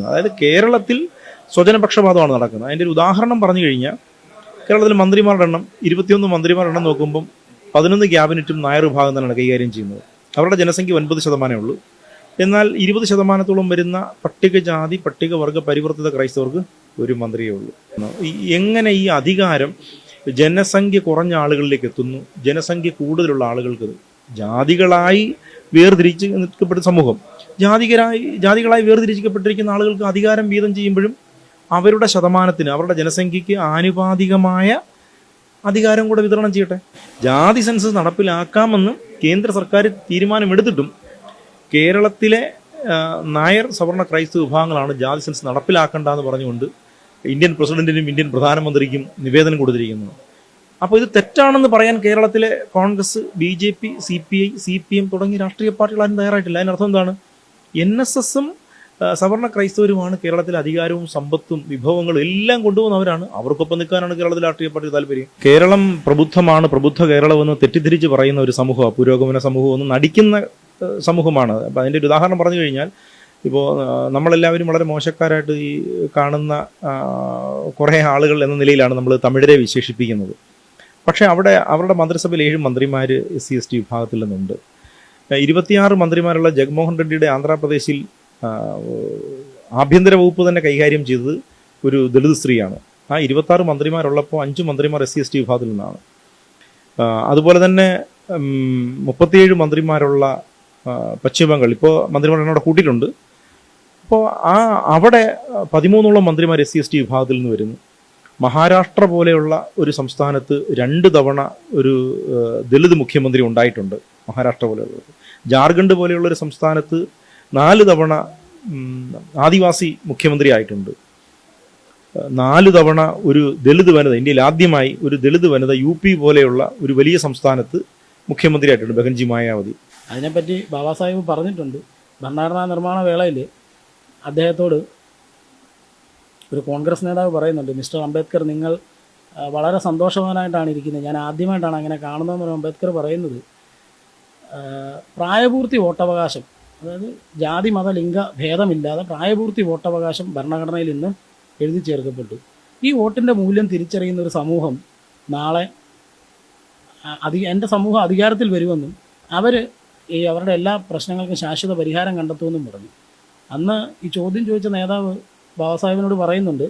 അതായത് കേരളത്തിൽ സ്വജനപക്ഷപാതമാണ് നടക്കുന്നത്. അതിന്റെ ഒരു ഉദാഹരണം പറഞ്ഞു കഴിഞ്ഞാൽ കേരളത്തിൽ മന്ത്രിമാരുടെ എണ്ണം ഇരുപത്തിയൊന്ന് മന്ത്രിമാരുടെ എണ്ണം നോക്കുമ്പം പതിനൊന്ന് ക്യാബിനറ്റും നായർ വിഭാഗം തന്നെയാണ് കൈകാര്യം ചെയ്യുന്നത്. അവരുടെ ജനസംഖ്യ ഒൻപത് ശതമാനമേ ഉള്ളൂ. എന്നാൽ ഇരുപത് ശതമാനത്തോളം വരുന്ന പട്ടികജാതി പട്ടികവർഗ പരിവർത്തിത ക്രൈസ്തവർക്ക് ഒരു മന്ത്രിയേ ഉള്ളൂ. എങ്ങനെ ഈ അധികാരം ജനസംഖ്യ കുറഞ്ഞ ആളുകളിലേക്ക് എത്തുന്നു? ജനസംഖ്യ കൂടുതലുള്ള ആളുകൾക്ക് ജാതികളായി വേർതിരിച്ച് നിൽക്കപ്പെട്ട സമൂഹം ജാതികരായി ജാതികളായി വേർതിരിക്കപ്പെട്ടിരിക്കുന്ന ആളുകൾക്ക് അധികാരം വീതം ചെയ്യുമ്പോഴും അവരുടെ ശതമാനത്തിന് അവരുടെ ജനസംഖ്യയ്ക്ക് ആനുപാതികമായ അധികാരം കൂടെ വിതരണം ചെയ്യട്ടെ. ജാതി സെൻസസ് നടപ്പിലാക്കാമെന്ന് കേന്ദ്ര സർക്കാർ തീരുമാനമെടുത്തിട്ടും കേരളത്തിലെ നായർ സവർണ ക്രൈസ്തവ വിഭാഗങ്ങളാണ് ജാതി സെൻസസ് നടപ്പിലാക്കേണ്ട എന്ന് പറഞ്ഞുകൊണ്ട് ഇന്ത്യൻ പ്രസിഡന്റിനും ഇന്ത്യൻ പ്രധാനമന്ത്രിക്കും നിവേദനം കൊടുത്തിരിക്കുന്നത്. അപ്പോൾ ഇത് തെറ്റാണെന്ന് പറയാൻ കേരളത്തിലെ Congress B J P C P I C P M തുടങ്ങിയ രാഷ്ട്രീയ പാർട്ടികൾ ആരും തയ്യാറായിട്ടില്ല. അതിനർത്ഥം എന്താണ്? എൻ എസ് എസും സവർണ ക്രൈസ്തവരുമാണ് കേരളത്തിലെ അധികാരവും സമ്പത്തും വിഭവങ്ങളും എല്ലാം കൊണ്ടുപോകുന്നവരാണ് അവർക്കൊപ്പം നിൽക്കാനാണ് കേരളത്തിൽ രാഷ്ട്രീയ പാർട്ടി താല്പര്യം. കേരളം പ്രബുദ്ധമാണ് പ്രബുദ്ധ കേരളമെന്ന് തെറ്റിദ്ധരിച്ച് പറയുന്ന ഒരു സമൂഹമാണ് പുരോഗമന സമൂഹം നടിക്കുന്ന സമൂഹമാണ്. അപ്പം അതിന്റെ ഒരു ഉദാഹരണം പറഞ്ഞു കഴിഞ്ഞാൽ ഇപ്പോൾ നമ്മളെല്ലാവരും വളരെ മോശക്കാരായിട്ട് ഈ കാണുന്ന കുറേ ആളുകൾ എന്ന നിലയിലാണ് നമ്മൾ തമിഴരെ വിശേഷിപ്പിക്കുന്നത്. പക്ഷേ അവിടെ അവരുടെ മന്ത്രിസഭയിൽ ഏഴ് മന്ത്രിമാർ എസ് സി എസ് ടി വിഭാഗത്തിൽ നിന്നുണ്ട്. ഇരുപത്തിയാറ് മന്ത്രിമാരുള്ള ജഗ്മോഹൻ റെഡ്ഡിയുടെ ആന്ധ്രാപ്രദേശിൽ ആഭ്യന്തര വകുപ്പ് തന്നെ കൈകാര്യം ചെയ്തത് ഒരു ദളിത് സ്ത്രീയാണ്. ആ ഇരുപത്താറ് മന്ത്രിമാരുള്ളപ്പോൾ അഞ്ച് മന്ത്രിമാർ എസ് സി എസ് ടി വിഭാഗത്തിൽ നിന്നാണ്. അതുപോലെ തന്നെ മുപ്പത്തിയേഴ് മന്ത്രിമാരുള്ള പശ്ചിമബംഗാൾ പശ്ചിമ ബംഗാൾ ഇപ്പോൾ മന്ത്രിമാർ എന്നോട് കൂട്ടിയിട്ടുണ്ട്. അപ്പോൾ ആ അവിടെ പതിമൂന്നോളം മന്ത്രിമാർ എസ് സി എസ് ടി വിഭാഗത്തിൽ നിന്ന് വരുന്നു. മഹാരാഷ്ട്ര പോലെയുള്ള ഒരു സംസ്ഥാനത്ത് രണ്ട് തവണ ഒരു ദളിത് മുഖ്യമന്ത്രി ഉണ്ടായിട്ടുണ്ട്. മഹാരാഷ്ട്ര പോലെയുള്ളത്. ജാർഖണ്ഡ് പോലെയുള്ള ഒരു സംസ്ഥാനത്ത് നാല് തവണ ആദിവാസി മുഖ്യമന്ത്രി ആയിട്ടുണ്ട് നാല് തവണ ഒരു ദളിത് വനിത ഇന്ത്യയിൽ ആദ്യമായി ഒരു ദളിത് വനിത യു പി പോലെയുള്ള ഒരു വലിയ സംസ്ഥാനത്ത് മുഖ്യമന്ത്രിയായിട്ടുണ്ട് ബഹൻജി മായാവതി. അതിനെപ്പറ്റി ബാബാ സാഹിബ് പറഞ്ഞിട്ടുണ്ട് ഭരണഘടനാ നിർമ്മാണ വേളയിൽ അദ്ദേഹത്തോട് ഒരു കോൺഗ്രസ് നേതാവ് പറയുന്നുണ്ട് മിസ്റ്റർ അംബേദ്കർ നിങ്ങൾ വളരെ സന്തോഷവാനായിട്ടാണ് ഇരിക്കുന്നത്. ഞാൻ ആദ്യമായിട്ടാണ് അങ്ങനെ കാണുന്നതെന്ന് അംബേദ്കർ പറയുന്നത്. പ്രായപൂർത്തി വോട്ടവകാശം അതായത് ജാതി മത ലിംഗ ഭേദമില്ലാതെ പ്രായപൂർത്തി വോട്ടവകാശം ഭരണഘടനയിൽ ഇന്ന് എഴുതി ചേർക്കപ്പെട്ടു. ഈ വോട്ടിന്റെ മൂല്യം തിരിച്ചറിയുന്ന ഒരു സമൂഹം നാളെ അധിക അധി എന്റെ സമൂഹം അധികാരത്തിൽ വരുമെന്നും അവർ ഈ അവരുടെ എല്ലാ പ്രശ്നങ്ങൾക്കും ശാശ്വത പരിഹാരം കണ്ടെത്തുമെന്നും പറഞ്ഞു. അന്ന് ഈ ചോദ്യം ചോദിച്ച നേതാവ് ബാബാസാഹിബിനോട് പറയുന്നുണ്ട്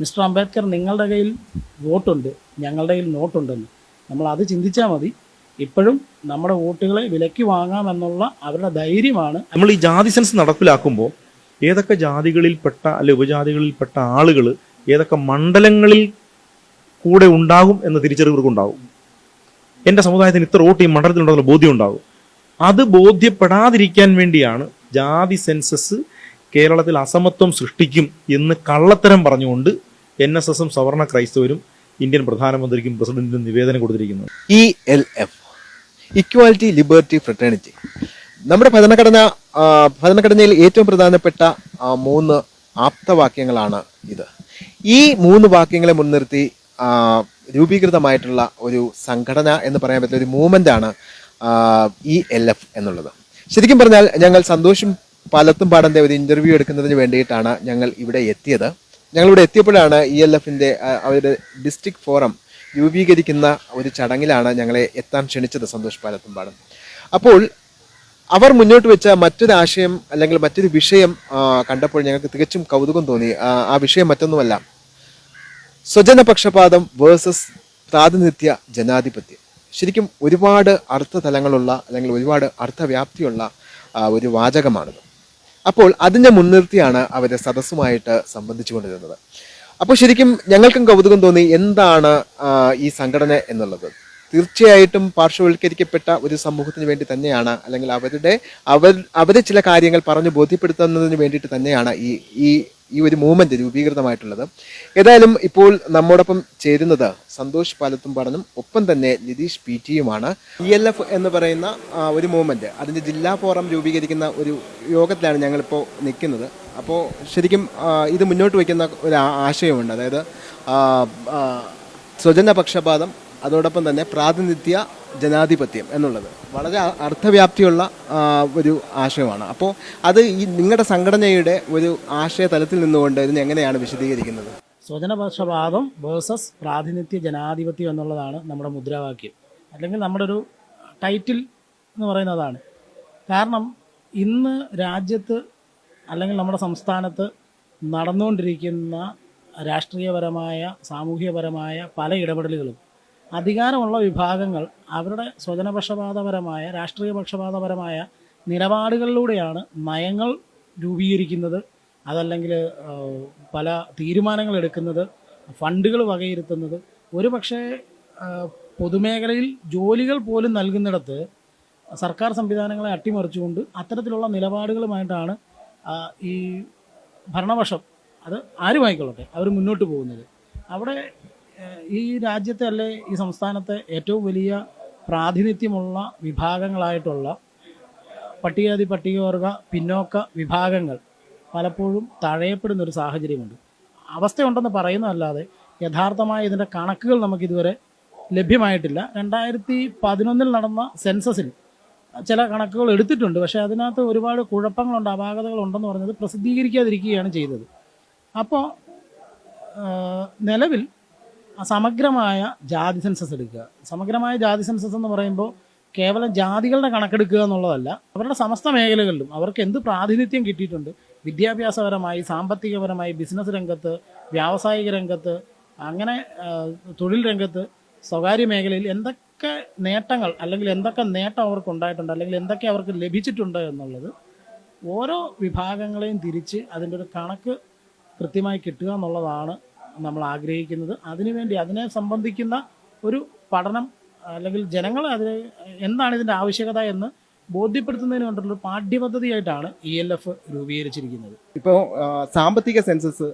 മിസ്റ്റർ അംബേദ്കർ നിങ്ങളുടെ കയ്യിൽ വോട്ടുണ്ട് ഞങ്ങളുടെ കയ്യിൽ നോട്ടുണ്ടെന്ന്. നമ്മൾ അത് ചിന്തിച്ചാൽ മതി. ഇപ്പോഴും നമ്മുടെ വോട്ടുകളെ വിലയ്ക്ക് വാങ്ങാമെന്നുള്ള അവരുടെ ധൈര്യമാണ്. നമ്മൾ ഈ ജാതി സെൻസ് നടപ്പിലാക്കുമ്പോൾ ഏതൊക്കെ ജാതികളിൽപ്പെട്ട അല്ലെ ഉപജാതികളിൽപ്പെട്ട ആളുകൾ ഏതൊക്കെ മണ്ഡലങ്ങളിൽ കൂടെ ഉണ്ടാകും എന്ന തിരിച്ചറിവ് ഉണ്ടാകും എന്റെ സമുദായത്തിന് ഇത്ര വോട്ട് ഈ മണ്ഡലത്തിലുണ്ടെന്നുള്ള ബോധ്യം ഉണ്ടാകും അത് ബോധ്യപ്പെടാതിരിക്കാൻ വേണ്ടിയാണ് ജാതി സെൻസസ് കേരളത്തിൽ അസമത്വം സൃഷ്ടിക്കും എന്ന് കള്ളത്തരം പറഞ്ഞുകൊണ്ട് എൻ എസ് എസും സവർണ ക്രൈസ്തവരും ഇന്ത്യൻ പ്രധാനമന്ത്രിക്കും പ്രസിഡന്റിനും നിവേദനം കൊടുത്തിരിക്കുന്നത്. E L F. Equality liberty fraternity നമ്മുടെ ഭരണഘടന ഭരണഘടനയിൽ ഏറ്റവും പ്രധാനപ്പെട്ട മൂന്ന് ആപ്തവാക്യങ്ങളാണ് ഇത്. ഈ മൂന്ന് വാക്യങ്ങളെ മുൻനിർത്തി രൂപീകൃതമായിട്ടുള്ള ഒരു സംഘടന എന്ന് പറയാൻ പറ്റുന്ന ഒരു മൂവ്മെന്റ് ആണ് ഇ എൽ എഫ് എന്നുള്ളത്. ശരിക്കും പറഞ്ഞാൽ ഞങ്ങൾ സന്തോഷം പാലത്തും പാടന്റെ ഒരു ഇന്റർവ്യൂ എടുക്കുന്നതിന് വേണ്ടിയിട്ടാണ് ഞങ്ങൾ ഇവിടെ എത്തിയത്. ഞങ്ങൾ ഇവിടെ എത്തിയപ്പോഴാണ് ഇ എൽ എഫിന്റെ അവരുടെ ഡിസ്ട്രിക്ട് ഫോറം രൂപീകരിക്കുന്ന ഒരു ചടങ്ങിലാണ് ഞങ്ങളെ എത്താൻ ക്ഷണിച്ചത് സന്തോഷ് പാലത്തുമ്പാടും. അപ്പോൾ അവർ മുന്നോട്ട് വെച്ച മറ്റൊരു ആശയം അല്ലെങ്കിൽ മറ്റൊരു വിഷയം കണ്ടപ്പോൾ ഞങ്ങൾക്ക് തികച്ചും കൗതുകം തോന്നി. ആ, വിഷയം മറ്റൊന്നുമല്ല. സ്വജനപക്ഷപാതം വേഴ്സസ് പ്രാതിനിധ്യ ജനാധിപത്യം. ശരിക്കും ഒരുപാട് അർത്ഥതലങ്ങളുള്ള അല്ലെങ്കിൽ ഒരുപാട് അർത്ഥവ്യാപ്തിയുള്ള ഒരു വാചകമാണിത്. അപ്പോൾ അതിനെ മുൻനിർത്തിയാണ് അവരെ സദസ്സുമായിട്ട് സംബന്ധിച്ചു കൊണ്ടിരുന്നത് അപ്പോൾ ശരിക്കും ഞങ്ങൾക്കും കൗതുകം തോന്നി എന്താണ് ഈ സംഘടന എന്നുള്ളത്. തീർച്ചയായിട്ടും പാർശ്വവൽക്കരിക്കപ്പെട്ട ഒരു സമൂഹത്തിന് വേണ്ടി തന്നെയാണ് അല്ലെങ്കിൽ അവരുടെ അവർ അവരെ ചില കാര്യങ്ങൾ പറഞ്ഞു ബോധ്യപ്പെടുത്തുന്നതിന് വേണ്ടിയിട്ട് തന്നെയാണ് ഈ ഈ ഈ ഒരു മൂവ്മെന്റ് രൂപീകൃതമായിട്ടുള്ളത്. ഏതായാലും ഇപ്പോൾ നമ്മോടൊപ്പം ചേരുന്നത് സന്തോഷ് പാലത്തും പാലത്തുംപാടനും ഒപ്പം തന്നെ നിതീഷ് പി ടിയുമാണ് ഇ എൽ എഫ് എന്ന് പറയുന്ന ഒരു മൂവ്മെന്റ് അതിന്റെ ജില്ലാ ഫോറം രൂപീകരിക്കുന്ന ഒരു യോഗത്തിലാണ് ഞങ്ങളിപ്പോൾ നിൽക്കുന്നത്. അപ്പോൾ ശരിക്കും ഇത് മുന്നോട്ട് വയ്ക്കുന്ന ഒരു ആശയമുണ്ട്. അതായത് സ്വജന പക്ഷപാതം അതോടൊപ്പം തന്നെ പ്രാതിനിധ്യ ജനാധിപത്യം എന്നുള്ളത് വളരെ അർത്ഥവ്യാപ്തിയുള്ള ഒരു ആശയമാണ്. അപ്പോൾ അത് ഈ നിങ്ങളുടെ സംഘടനയുടെ ഒരു ആശയ തലത്തിൽ നിന്നുകൊണ്ട് ഇതിനെ എങ്ങനെയാണ് വിശദീകരിക്കുന്നത്? സ്വജനപക്ഷപാതം വേഴ്സസ് പ്രാതിനിധ്യ ജനാധിപത്യം എന്നുള്ളതാണ് നമ്മുടെ മുദ്രാവാക്യം. അല്ലെങ്കിൽ നമ്മുടെ ഒരു ടൈറ്റിൽ എന്ന് പറയുന്നതാണ്. കാരണം ഇന്ന് രാജ്യത്ത് അല്ലെങ്കിൽ നമ്മുടെ സംസ്ഥാനത്ത് നടന്നുകൊണ്ടിരിക്കുന്ന രാഷ്ട്രീയപരമായ സാമൂഹ്യപരമായ പല ഇടപെടലുകളും അധികാരമുള്ള വിഭാഗങ്ങൾ അവരുടെ സ്വജനപക്ഷപാതപരമായ രാഷ്ട്രീയ പക്ഷപാതപരമായ നിലപാടുകളിലൂടെയാണ് നയങ്ങൾ രൂപീകരിക്കുന്നത് അതല്ലെങ്കിൽ പല തീരുമാനങ്ങൾ എടുക്കുന്നത് ഫണ്ടുകൾ വകയിരുത്തുന്നത്. ഒരു പക്ഷേ പൊതുമേഖലയിൽ ജോലികൾ പോലും നൽകുന്നിടത്ത് സർക്കാർ സംവിധാനങ്ങളെ അട്ടിമറിച്ചുകൊണ്ട് അത്തരത്തിലുള്ള നിലപാടുകളുമായിട്ടാണ് ഈ ഭരണപക്ഷം അത് ആരുമായിക്കൊള്ളട്ടെ? അവർ മുന്നോട്ട് പോകുന്നത്. അവിടെ ഈ രാജ്യത്തെ അല്ലെ ഈ സംസ്ഥാനത്തെ ഏറ്റവും വലിയ പ്രാതിനിധ്യമുള്ള വിഭാഗങ്ങളായിട്ടുള്ള പട്ടികജാതി പട്ടികവർഗ പിന്നോക്ക വിഭാഗങ്ങൾ പലപ്പോഴും തഴയപ്പെടുന്ന ഒരു സാഹചര്യമുണ്ട്. അവസ്ഥയുണ്ടെന്ന് പറയുന്നതല്ലാതെ യഥാർത്ഥമായ ഇതിന്റെ കണക്കുകൾ നമുക്കിതുവരെ ലഭ്യമായിട്ടില്ല. രണ്ടായിരത്തി പതിനൊന്നിൽ നടന്ന സെൻസസിൽ ചില കണക്കുകൾ എടുത്തിട്ടുണ്ട്. പക്ഷേ അതിനകത്ത് ഒരുപാട് കുഴപ്പങ്ങളുണ്ട് അപാകതകളുണ്ടെന്ന് പറഞ്ഞത് പ്രസിദ്ധീകരിക്കാതിരിക്കുകയാണ് ചെയ്തത്. അപ്പോൾ നിലവിൽ സമഗ്രമായ ജാതി സെൻസസ് എടുക്കുക. സമഗ്രമായ ജാതി സെൻസസ് എന്ന് പറയുമ്പോൾ കേവലം ജാതികളുടെ കണക്കെടുക്കുക എന്നുള്ളതല്ല അവരുടെ സമസ്ത മേഖലകളിലും അവർക്ക് എന്ത് പ്രാതിനിധ്യം കിട്ടിയിട്ടുണ്ട്? വിദ്യാഭ്യാസപരമായി സാമ്പത്തികപരമായി ബിസിനസ് രംഗത്ത് വ്യാവസായിക രംഗത്ത് അങ്ങനെ തൊഴിൽ രംഗത്ത് സ്വകാര്യ മേഖലയിൽ എന്തൊക്കെ നേട്ടങ്ങൾ അല്ലെങ്കിൽ എന്തൊക്കെ നേട്ടം അവർക്ക് ഉണ്ടായിട്ടുണ്ട് അല്ലെങ്കിൽ എന്തൊക്കെ അവർക്ക് ലഭിച്ചിട്ടുണ്ട് എന്നുള്ളത് ഓരോ വിഭാഗങ്ങളെയും തിരിച്ച് അതിന്റെ ഒരു കണക്ക് കൃത്യമായി കിട്ടുക എന്നുള്ളതാണ് നമ്മൾ ആഗ്രഹിക്കുന്നത്. അതിനുവേണ്ടി അതിനെ സംബന്ധിക്കുന്ന ഒരു പഠനം അല്ലെങ്കിൽ ജനങ്ങൾ അതിന് എന്താണ് ഇതിന്റെ ആവശ്യകത എന്ന് ബോധ്യപ്പെടുത്തുന്നതിന് വേണ്ടിയുള്ള പാഠ്യപദ്ധതിയായിട്ടാണ് ഇ എൽ എഫ് രൂപീകരിച്ചിരിക്കുന്നത്. ഇപ്പോൾ സാമ്പത്തിക സെൻസസ്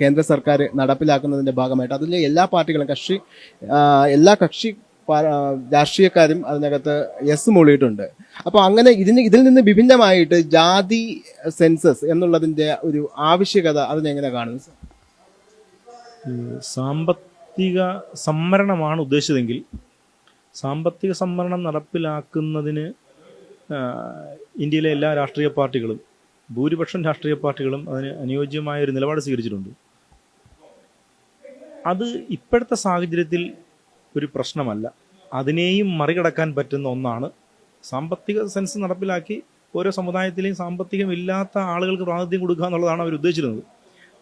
കേന്ദ്ര സർക്കാർ നടപ്പിലാക്കുന്നതിന്റെ ഭാഗമായിട്ട് അതിൽ എല്ലാ പാർട്ടികളും കക്ഷി എല്ലാ കക്ഷി രാഷ്ട്രീയക്കാരും അതിനകത്ത് എസ് മൂളിയിട്ടുണ്ട്. അപ്പോൾ അങ്ങനെ ഇതിന് ഇതിൽ നിന്ന് വിഭിന്നമായിട്ട് ജാതി സെൻസസ് എന്നുള്ളതിന്റെ ഒരു ആവശ്യകത അതിനെങ്ങനെ കാണുന്നു സാമ്പത്തിക സംവരണമാണ് ഉദ്ദേശിച്ചതെങ്കിൽ സാമ്പത്തിക സംവരണം നടപ്പിലാക്കുന്നതിന് ഇന്ത്യയിലെ എല്ലാ രാഷ്ട്രീയ പാർട്ടികളും ഭൂരിപക്ഷം രാഷ്ട്രീയ പാർട്ടികളും അതിന് അനുയോജ്യമായ ഒരു നിലപാട് സ്വീകരിച്ചിട്ടുണ്ട്. അത് ഇപ്പോഴത്തെ സാഹചര്യത്തിൽ ഒരു പ്രശ്നമല്ല. അതിനെയും മറികടക്കാൻ പറ്റുന്ന ഒന്നാണ് സാമ്പത്തിക സെൻസ് നടപ്പിലാക്കി ഓരോ സമുദായത്തിലെയും സാമ്പത്തികമില്ലാത്ത ആളുകൾക്ക് പ്രാതിനിധ്യം കൊടുക്കുക എന്നുള്ളതാണ് അവർ ഉദ്ദേശിച്ചിരുന്നത്.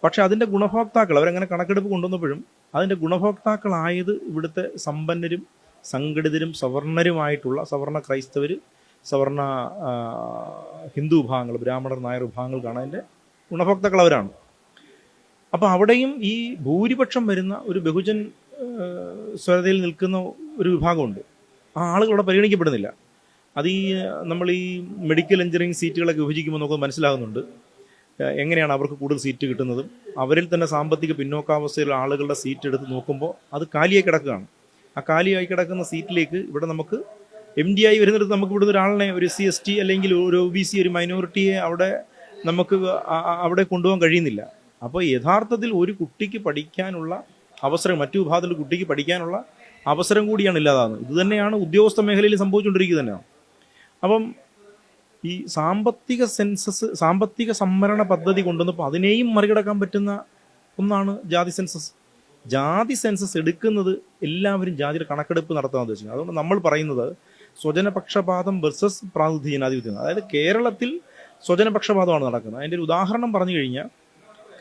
പക്ഷെ അതിന്റെ ഗുണഭോക്താക്കൾ അവരങ്ങനെ കണക്കെടുപ്പ് കൊണ്ടുവന്നപ്പോഴും അതിന്റെ ഗുണഭോക്താക്കളായത് ഇവിടുത്തെ സമ്പന്നരും സംഘടിതരും സവർണരുമായിട്ടുള്ള സവർണ ക്രൈസ്തവർ സവർണ ഹിന്ദു വിഭാഗങ്ങൾ ബ്രാഹ്മണർ നായർ വിഭാഗങ്ങൾക്കാണ് അതിന്റെ ഗുണഭോക്താക്കൾ അവരാണ്. അപ്പോൾ അവിടെയും ഈ ഭൂരിപക്ഷം വരുന്ന ഒരു ബഹുജൻ സ്വരതയിൽ നിൽക്കുന്ന ഒരു വിഭാഗമുണ്ട്. ആ ആളുകൾ അവിടെ പരിഗണിക്കപ്പെടുന്നില്ല. അത് ഈ നമ്മൾ ഈ മെഡിക്കൽ എഞ്ചിനീയറിംഗ് സീറ്റുകളൊക്കെ വിഭജിക്കുമ്പോൾ നമുക്ക് മനസ്സിലാകുന്നുണ്ട്. എങ്ങനെയാണ് അവർക്ക് കൂടുതൽ സീറ്റ് കിട്ടുന്നതും അവരിൽ തന്നെ സാമ്പത്തിക പിന്നോക്കാവസ്ഥയിലുള്ള ആളുകളുടെ സീറ്റ് എടുത്ത് നോക്കുമ്പോൾ അത് കാലിയായി കിടക്കുകയാണ്. ആ കാലിയായി കിടക്കുന്ന സീറ്റിലേക്ക് ഇവിടെ നമുക്ക് എം ഡി ആയി വരുന്നിടത്ത് നമുക്ക് ഇവിടുന്ന് ഒരാളിനെ ഒരു സി എസ് ടി അല്ലെങ്കിൽ ഒരു ഒ ബി സി ഒരു മൈനോറിറ്റിയെ അവിടെ നമുക്ക് അവിടെ കൊണ്ടുപോകാൻ കഴിയുന്നില്ല. അപ്പോൾ യഥാർത്ഥത്തിൽ ഒരു കുട്ടിക്ക് പഠിക്കാനുള്ള അവസരം മറ്റു വിഭാഗത്തിൽ കുട്ടിക്ക് പഠിക്കാനുള്ള അവസരം കൂടിയാണ് ഇല്ലാതാകുന്നത്. ഇത് തന്നെയാണ് ഉദ്യോഗസ്ഥ മേഖലയിൽ സംഭവിച്ചുകൊണ്ടിരിക്കുന്നത് തന്നെയാണ് അപ്പം ഈ സാമ്പത്തിക സെൻസസ് സാമ്പത്തിക സംവരണ പദ്ധതി കൊണ്ടുവന്നപ്പോൾ അതിനെയും മറികടക്കാൻ പറ്റുന്ന ഒന്നാണ് ജാതി സെൻസസ്. ജാതി സെൻസസ് എടുക്കുന്നത് എല്ലാവരും ജാതിയുടെ കണക്കെടുപ്പ് നടത്താൻ ഉദ്ദേശിക്കുന്നത് അതുകൊണ്ട് നമ്മൾ പറയുന്നത് സ്വജനപക്ഷപാതം വെർസസ് പ്രാതിനിധ്യ ജനാധിപത്യം. അതായത് കേരളത്തിൽ സ്വജനപക്ഷപാതമാണ് നടക്കുന്നത്. അതിന്റെ ഒരു ഉദാഹരണം പറഞ്ഞു കഴിഞ്ഞാൽ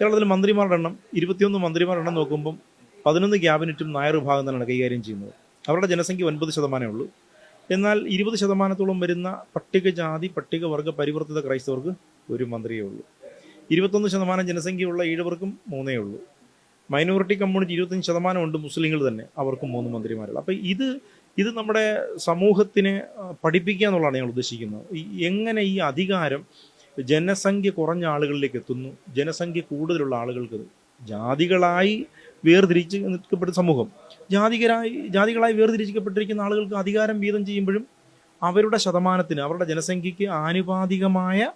കേരളത്തിൽ മന്ത്രിമാരുടെ എണ്ണം ഇരുപത്തിയൊന്ന് മന്ത്രിമാരുടെ എണ്ണം നോക്കുമ്പം പതിനൊന്ന് ക്യാബിനറ്റും നായർ വിഭാഗം തന്നെയാണ് കൈകാര്യം ചെയ്യുന്നത്. അവരുടെ ജനസംഖ്യ ഒൻപത് ശതമാനമേ ഉള്ളൂ. എന്നാൽ ഇരുപത് ശതമാനത്തോളം വരുന്ന പട്ടികജാതി പട്ടികവർഗ പരിവർത്തിത ക്രൈസ്തവർക്ക് ഒരു മന്ത്രിയേ ഉള്ളൂ. ഇരുപത്തൊന്ന് ശതമാനം ജനസംഖ്യയുള്ള ഈഴവർക്കും മൂന്നേ ഉള്ളൂ. മൈനോറിറ്റി കമ്മ്യൂണിറ്റി ഇരുപത്തഞ്ച് ശതമാനമുണ്ട് മുസ്ലിങ്ങൾ തന്നെ. അവർക്കും മൂന്ന് മന്ത്രിമാരുള്ളൂ അപ്പോൾ ഇത് ഇത് നമ്മുടെ സമൂഹത്തിനെ പഠിപ്പിക്കുക എന്നുള്ളതാണ് ഞങ്ങൾ ഉദ്ദേശിക്കുന്നത്. എങ്ങനെ ഈ അധികാരം ജനസംഖ്യ കുറഞ്ഞ ആളുകളിലേക്ക് എത്തുന്നു? ജനസംഖ്യ കൂടുതലുള്ള ആളുകൾക്ക് ജാതികളായി വേർതിരിച്ച് നിൽക്കപ്പെട്ട സമൂഹം. ജാതികരായി ജാതികളായി വേർതിരിക്കപ്പെട്ടിരിക്കുന്ന ആളുകൾക്ക് അധികാരം വീതം ചെയ്യുമ്പോഴും അവരുടെ ശതമാനത്തിന് അവരുടെ ജനസംഖ്യയ്ക്ക് ആനുപാതികമായ